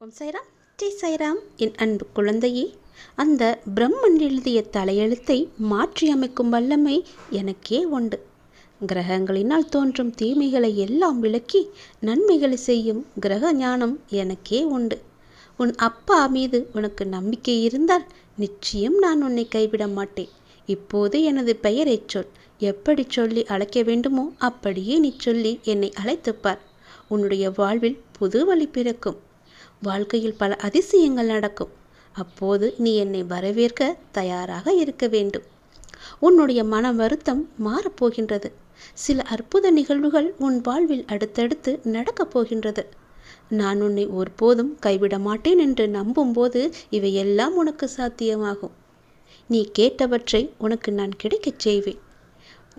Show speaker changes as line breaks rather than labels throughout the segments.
ஓம் சைராம் ஜெய் சைராம் என் அன்பு குழந்தையே அந்த பிரம்மன் எழுதிய தலையெழுத்தை மாற்றி அமைக்கும் வல்லமை எனக்கே உண்டு. கிரகங்களினால் தோன்றும் தீமைகளை எல்லாம் விளக்கி நன்மைகளை செய்யும் கிரக ஞானம் எனக்கே உண்டு. உன் அப்பா மீது உனக்கு நம்பிக்கை இருந்தால் நிச்சயம் நான் உன்னை கைவிட மாட்டேன். இப்போது எனது பெயரைச் சொல். எப்படி சொல்லி அழைக்க வேண்டுமோ அப்படியே நீ சொல்லி என்னை அழைத்துப்பார். உன்னுடைய வாழ்வில் புது வழி பிறக்கும். வாழ்க்கையில் பல அதிசயங்கள் நடக்கும். அப்போது நீ என்னை வரவேற்க தயாராக இருக்க வேண்டும். உன்னுடைய மன வருத்தம் மாறப்போகின்றது சில அற்புத நிகழ்வுகள் உன் வாழ்வில் அடுத்தடுத்து நடக்கப் போகின்றது. நான் உன்னை ஒருபோதும் கைவிட மாட்டேன் என்று நம்பும்போது இவையெல்லாம் உனக்கு சாத்தியமாகும். நீ கேட்டவற்றை உனக்கு நான் கிடைக்கச் செய்வேன்.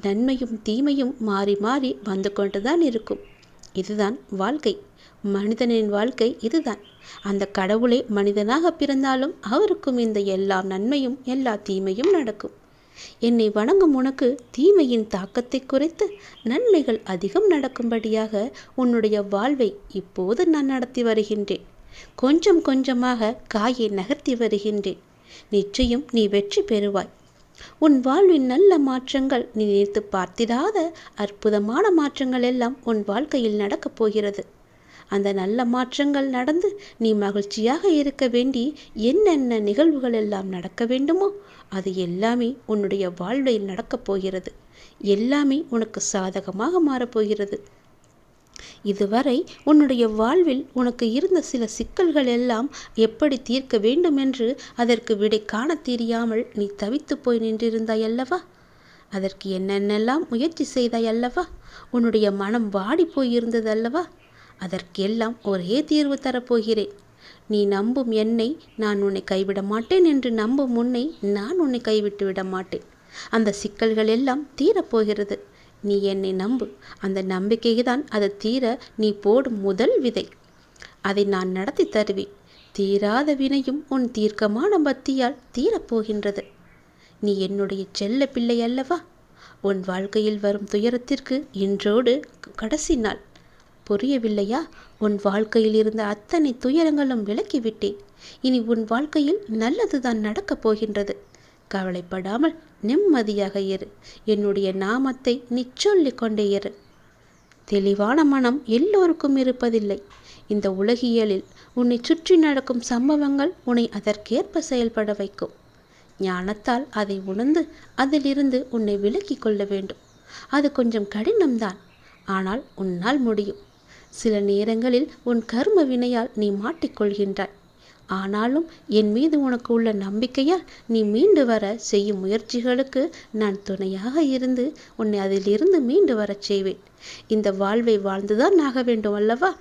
நன்மையும் தீமையும் மாறி மாறி வந்து கொண்டுதான் இருக்கும். இதுதான் வாழ்க்கை. மனிதனின் வாழ்க்கை இதுதான். அந்த கடவுளே மனிதனாக பிறந்தாலும் அவருக்கும் இந்த எல்லா நன்மையும் எல்லா தீமையும் நடக்கும். என்னை வணங்கும் உனக்கு தீமையின் தாக்கத்தை குறைத்து நன்மைகள் அதிகம் நடக்கும்படியாக உன்னுடைய வாழ்வை இப்போது நான் நடத்தி வருகின்றேன். கொஞ்சம் கொஞ்சமாக காயை நகர்த்தி வருகின்றேன். நிச்சயம் நீ வெற்றி பெறுவாய். உன் வாழ்வின் நல்ல மாற்றங்கள் நீ நினைத்து பார்த்திராத அற்புதமான மாற்றங்கள் எல்லாம் உன் வாழ்க்கையில் நடக்கப் போகிறது. அந்த நல்ல மாற்றங்கள் நடந்து நீ மகிழ்ச்சியாக இருக்க வேண்டி என்னென்ன நிகழ்வுகள் எல்லாம் நடக்க வேண்டுமோ அது எல்லாமே உன்னுடைய வாழ்வில் நடக்கப் போகிறது. எல்லாமே உனக்கு சாதகமாக மாறப்போகிறது இதுவரை உன்னுடைய வாழ்வில் உனக்கு இருந்த சில சிக்கல்கள் எல்லாம் எப்படி தீர்க்க வேண்டும் என்று அதற்கு விடை காண தெரியாமல் நீ தவித்து போய் நின்றிருந்தாய் அல்லவா? அதற்கு என்னென்னெல்லாம் முயற்சி செய்தாய் அல்லவா? உன்னுடைய மனம் வாடி போயிருந்தது அல்லவா? அதற்கெல்லாம் ஒரே தீர்வு தரப்போகிறேன். நீ நம்பும் என்னை நான் உன்னை கைவிட மாட்டேன் என்று நம்பும் உன்னை நான் உன்னை கைவிட்டு விட மாட்டேன். அந்த சிக்கல்கள் எல்லாம் தீரப்போகிறது. நீ என்னை நம்பு. அந்த நம்பிக்கையை தான் அது தீர நீ போடும் முதல் விதை. அதை நான் நடத்தி தருவேன். தீராத வினையும் உன் தீர்க்கமான பக்தியால் தீரப்போகின்றது. நீ என்னுடைய செல்ல பிள்ளை அல்லவா? உன் வாழ்க்கையில் வரும் துயரத்திற்கு இன்றோடு கடைசி நாள். புரியவில்லையா? உன் வாழ்க்கையில் இருந்த அத்தனை துயரங்களும் விலக்கிவிட்டேன் இனி உன் வாழ்க்கையில் நல்லதுதான் நடக்கப் போகின்றது. கவலைப்படாமல் நிம்மதியாக இரு. என்னுடைய நாமத்தை நீ சொல்லிக் கொண்டே இரு. தெளிவான மனம் எல்லோருக்கும் இருப்பதில்லை. இந்த உலகியலில் உன்னை சுற்றி நடக்கும் சம்பவங்கள் உன்னை அதற்கேற்ப செயல்பட வைக்கும். ஞானத்தால் அதை உணர்ந்து அதிலிருந்து உன்னை விலக்கிக் கொள்ள வேண்டும். அது கொஞ்சம் கடினம்தான். ஆனால் உன்னால் முடியும். சில நேரங்களில் உன் கர்ம வினையால் நீ மாட்டிக்கொள்கின்றாய். ஆனாலும் என் மீது உனக்கு உள்ள நம்பிக்கையால் நீ மீண்டு வர செய்யும் முயற்சிகளுக்கு நான் துணையாக இருந்து உன்னை அதிலிருந்து மீண்டு வரச் செய்வேன். இந்த வாழ்வை வாழ்ந்துதான் ஆக வேண்டும் அல்லவா?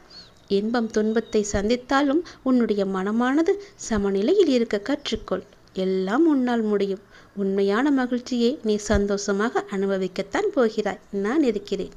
இன்பம் துன்பத்தை சந்தித்தாலும் உன்னுடைய மனமானது சமநிலையில் இருக்க கற்றுக்கொள். எல்லாம் உன்னால் முடியும். உண்மையான மகிழ்ச்சியை நீ சந்தோஷமாக அனுபவிக்கத்தான் போகிறாய். நான் இருக்கிறேன்.